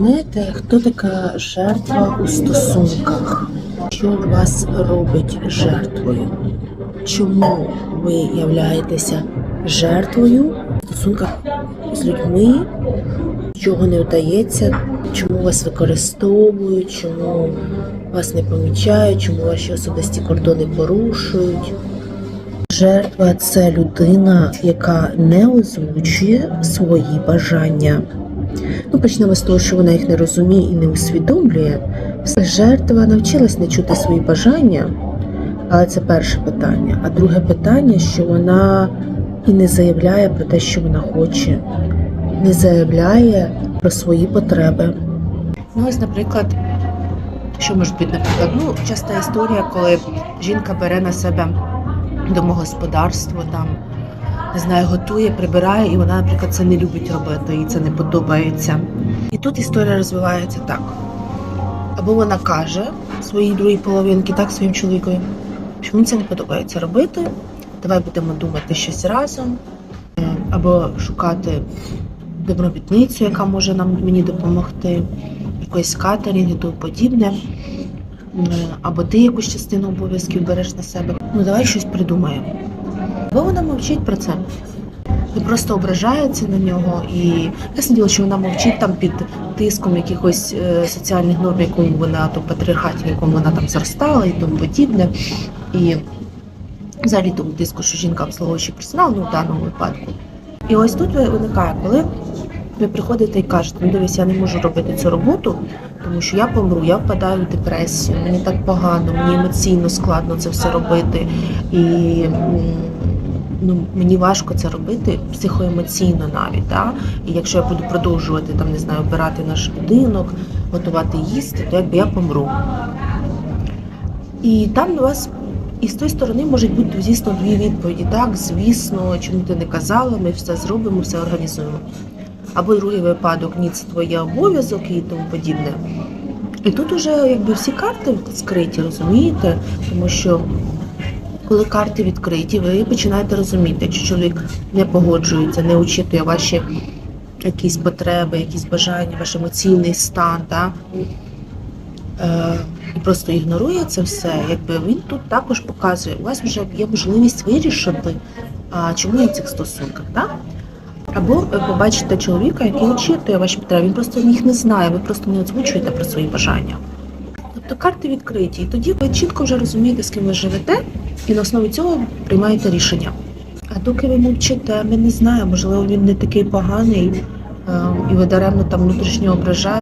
Знаєте, хто така жертва у стосунках? Що вас робить жертвою? Чому ви являєтеся жертвою в стосунках з людьми? Чого не вдається? Чому вас використовують? Чому вас не помічають? Чому ваші особисті кордони порушують? Жертва це людина, яка не озвучує свої бажання. Ну, почнемо з того, що вона їх не розуміє і не усвідомлює. Все жертва навчилась не чути свої бажання, але це перше питання. А друге питання, що вона і не заявляє про те, що вона хоче, не заявляє про свої потреби. Ну, ось, наприклад, що може бути, наприклад, ну, часта історія, коли жінка бере на себе домогосподарство, там, не знаю, готує, прибирає, і вона, наприклад, це не любить робити, їй це не подобається. І тут історія розвивається так. Або вона каже своїй другій половинці, так, своїм чоловікові, що мені це не подобається робити, давай будемо думати щось разом, Е, або шукати добробітницю, яка може нам мені допомогти, якоїсь катерінг і тому подібне. Е, Або ти якусь частину обов'язків береш на себе. Ну давай щось придумаємо. Бо вона мовчить про це. І просто ображається на нього. І ясне діло, що вона мовчить там під тиском якихось е, соціальних норм, якому вона то патріархаті, в якому вона там зростала і тому подібне. І взагалі тому тиску, що жінка обслуговуючий персонал, ну в даному випадку. І ось тут виникає, коли ви приходите і кажете, ну дивись, я не можу робити цю роботу, тому що я помру, я впадаю в депресію, мені так погано, мені емоційно складно це все робити. І ну, мені важко це робити психоемоційно навіть. Да? І якщо я буду продовжувати там, не знаю, вбирати наш будинок, готувати їсти, то якби я помру. І там у вас і з тої сторони можуть бути, звісно, дві відповіді. Так, звісно, чому ти не казала, ми все зробимо, все організуємо. Або другий випадок, ні, це твоє обов'язок і тому подібне. І тут уже якби всі карти скриті, розумієте? Тому що коли карти відкриті, ви починаєте розуміти, якщо чоловік не погоджується, не учитує ваші якісь потреби, якісь бажання, ваш емоційний стан, так? Е, і просто ігнорує це все, якби він тут також показує, у вас вже є можливість вирішити, а, чому я в цих стосунках, так? Або ви побачите чоловіка, який очитує ваші потреби, він просто їх не знає, ви просто не озвучуєте про свої бажання. Тобто карти відкриті, і тоді ви чітко вже розумієте, з ким ви живете, і на основі цього приймаєте рішення. А доки ви мовчите, ми не знаємо, можливо, він не такий поганий, е, і ви даремно там внутрішньо ображаєте.